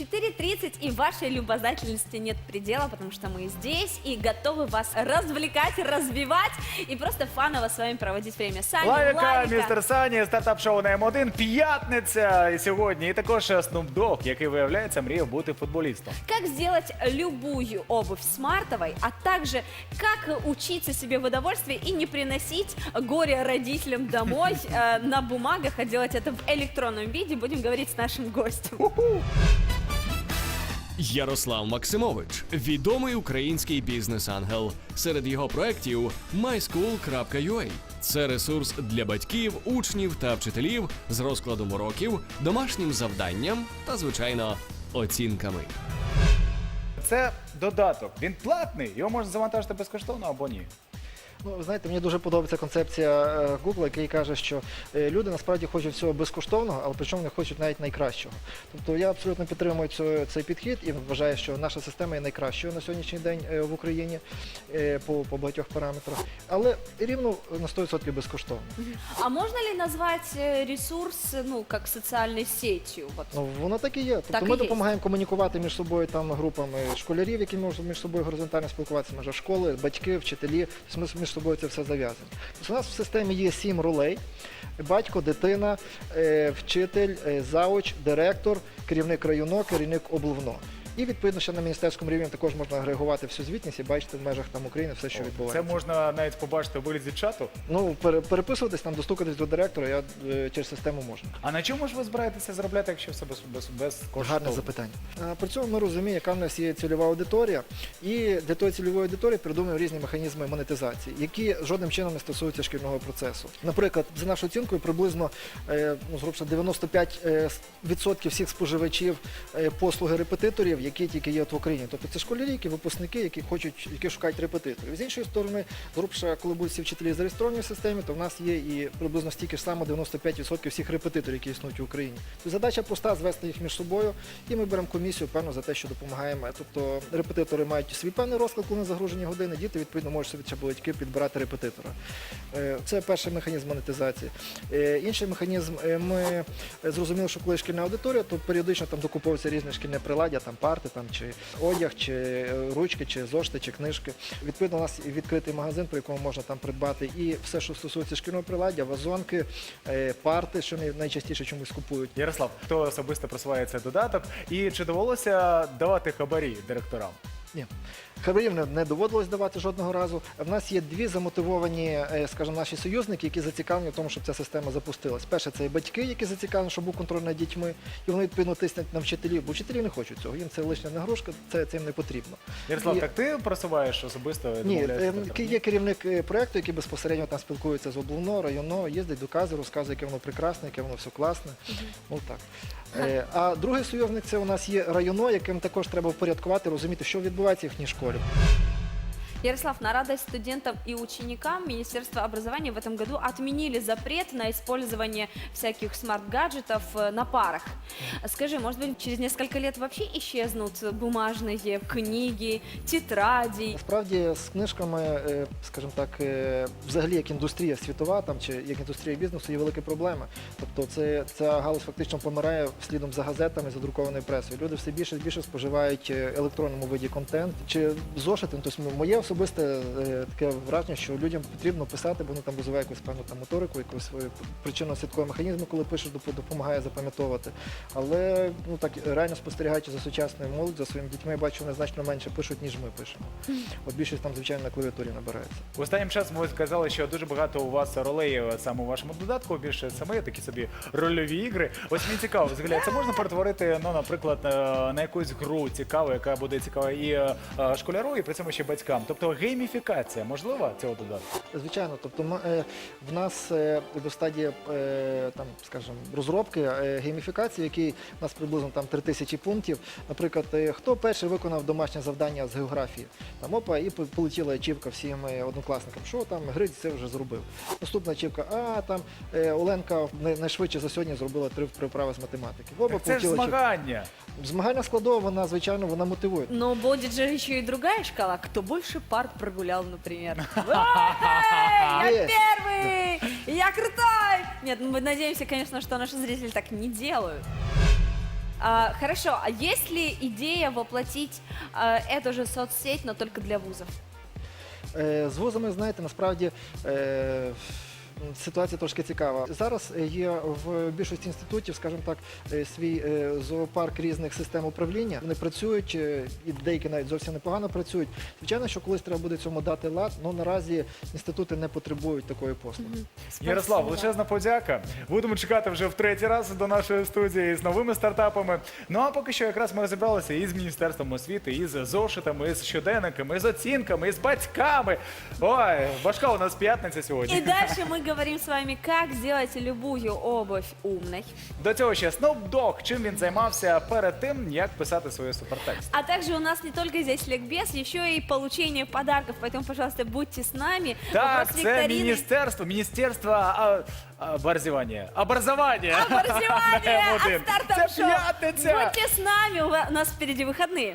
4.30 и вашей любознательности нет предела, потому что мы здесь и готовы вас развлекать, развивать и просто фаново с вами проводить время. Саня, Лавіка, Владика. містер Сані, стартап-шоу на М1, п'ятниця і сьогодні. І також Snoop Dogg, який, виявляється, мріяв бути футболістом. Как сделать любую обувь смартовой, а также как учиться себе в удовольствие и не приносить горе родителям домой э, на бумагах, а делать это в электронном виде, будем говорить с нашим гостем. Ярослав Максимович, відомий український бізнес-ангел. Серед його проєктів myschool.ua. Це ресурс для батьків, учнів та вчителів з розкладом уроків, домашнім завданням та, звичайно, оцінками. Це додаток. Він платний, його можна завантажити безкоштовно або ні. Ну, ви знаєте, мені дуже подобається концепція е, Google, який каже, що е, люди насправді хочуть всього безкоштовного, але причому не хочуть навіть найкращого. Тобто я абсолютно підтримую цю, цей підхід і вважаю, що наша система є найкращою на сьогоднішній день е, в Україні по, по багатьох параметрах, але рівно на 100% безкоштовно. А можно ли назвать э, ресурс, ну, как социальной сетью? Ну, воно так і є. Тобто Так і ми є. допомагаємо комунікувати між собою там групами школярів, які можуть між собою горизонтально спілкуватися, може школи, батьки, вчителі. Ми між собою це все зав'язано. Тобто у нас в системі є сім ролей: батько, дитина, е, вчитель, е, зауч, директор, керівник району, керівник облвно. І відповідно ще на міністерському рівні також можна агрегувати всю звітність і бачити в межах там України все, що Це відбувається. можна навіть побачити у вигляді чату. Ну пере- переписуватись там, достукатись до директора, я е, через систему можна. А на чому ж ви збираєтеся заробляти, якщо все без, без, безкоштовно? Гарне запитання. А, При цьому ми розуміємо, яка в нас є цільова аудиторія, і для тої цільової аудиторії придумуємо різні механізми монетизації, які жодним чином не стосуються шкільного процесу. Наприклад, за нашою оцінкою, приблизно е, ну, зрубше 95% е, с- відсотків всіх споживачів е, послуги репетиторів, які тільки є от в Україні. Тобто це школярі, які випускники, які хочуть, які шукають репетиторів. З іншої сторони, зрубше, коли будуть всі вчителі зареєстровані в системі, то в нас є і приблизно стільки ж само 95% всіх репетиторів, які існують в Україні. Тобто задача проста звести їх між собою, і ми беремо комісію, певно, за те, що допомагаємо. Тобто репетитори мають свій певний розклад, коли на загружені години, діти відповідно можуть собі чи підбирати репетитора. Е, Це перший механізм монетизації. Е, Інший механізм е, ми зрозуміли, що коли шкільна аудиторія, то періодично там докуповується різне шкільне приладдя, там парти, там чи одяг, чи е, ручки, чи зошти, чи книжки. Відповідно, у нас відкритий магазин, по якому можна там придбати і все, що стосується шкільного приладдя, вазонки, е, парти, що найчастіше чомусь купують. Ярослав, хто особисто просуває цей додаток? І чи довелося давати хабарі директорам? Ні. Хабарів не, не доводилось давати жодного разу. В нас є дві замотивовані, е, скажімо, наші союзники, які зацікавлені в тому, щоб ця система запустилась. Перше, це і батьки, які зацікавлені, щоб був контроль над дітьми, і вони відповідно тиснуть на вчителів, бо вчителі не хочуть цього. Їм це лишня нагрузка, це, їм не потрібно. Ярослав, І- так ти просуваєш особисто? Ні, е, директором? є керівник е, проекту, який безпосередньо там спілкується з облавно, районно, їздить, доказує, розказує, яке воно прекрасне, яке воно все класне. Ну так. Е, А другий союзник це у нас є районо, яким також треба впорядкувати, розуміти, що відбувається в не школі. Ярослав, на радость студентам и ученикам Министерство образования в этом году отменили запрет на использование всяких смарт-гаджетов э, на парах. Скажи, может быть, через несколько лет вообще исчезнут бумажные книги, тетради? Насправді з книжками, е, скажімо так, е, взагалі як індустрія світова, там чи як індустрія бізнесу, є велика проблема. Тобто, це ця галузь фактично помирає слідом за газетами, за друкованою пресою. Люди все більше і більше споживають е, електронному виді контент чи зошити. Тобто, моє особисте е, таке враження, що людям потрібно писати, бо вони там розвивають якусь певну там моторику, якусь свою причинно слідкові механізми, коли пишеш, доп- допомагає запам'ятовувати. Але ну так реально спостерігаючи за сучасною молоддю, за своїми дітьми, я бачу, вони значно менше пишуть, ніж ми пишемо. От більшість там, звичайно, на клавіатурі набирається. Останнім часом ви сказали, що дуже багато у вас ролей е, саме у вашому додатку, більше саме такі собі рольові ігри. Ось мені цікаво, взагалі, це можна перетворити, ну, наприклад, е, на якусь гру цікаву, яка буде цікава і е, е, школяру, і при цьому ще батькам. Тобто гейміфікація можлива цього додатку? Звичайно, тобто е, в нас е, до стадії е, там, скажімо, розробки гейміфікації, який у нас приблизно там 3000 пунктів. Наприклад, хто перший виконав домашнє завдання з географії? Там опа, і по- полетіла ачівка всім однокласникам. Що там Гриць це вже зробив. Наступна ачівка, а там Оленка найшвидше за сьогодні зробила три приправи з математики. Опа, Так це ж змагання. Змагальна складова, вона звичайно вона мотивує. Но будет же еще и другая шкала. Кто больше парт прогулял, например? Эй, Я Есть. первый! Я крутой! Нет, ну мы надеемся, конечно, что наши зрители так не делают. А, хорошо, а есть ли идея воплотить а, эту же соцсеть, но только для вузов? Е, З вузами, знаєте, насправді. е, Ситуація трошки цікава. Зараз е, є в більшості інститутів, скажімо так, е, свій е, зоопарк різних систем управління. Вони працюють, і деякі навіть зовсім непогано працюють. Звичайно, що колись треба буде цьому дати лад, але наразі інститути не потребують такої послуги. Ярослав, величезна подяка. Будемо чекати вже в третій раз до нашої студії з новими стартапами. Ну а поки що якраз ми розібралися і з міністерством освіти, і з зошитами, і з щоденниками, і з оцінками, і з батьками. Ой, важка у нас п'ятниця сьогодні. И дальше мы говорим с вами, как сделать любую обувь умной. До цього ще Snoop Dogg, чим він займався перед тим, як писати свої супертексти. А также у нас не только здесь ликбез, еще и получение подарков. Поэтому, пожалуйста, будьте с нами. Так, Вопрос це викторины. міністерство, міністерство а, а, образування. Образування. Образование М1. от стартап Це шоу. п'ятниця. Будьте с нами, у вас- у нас впереди выходные.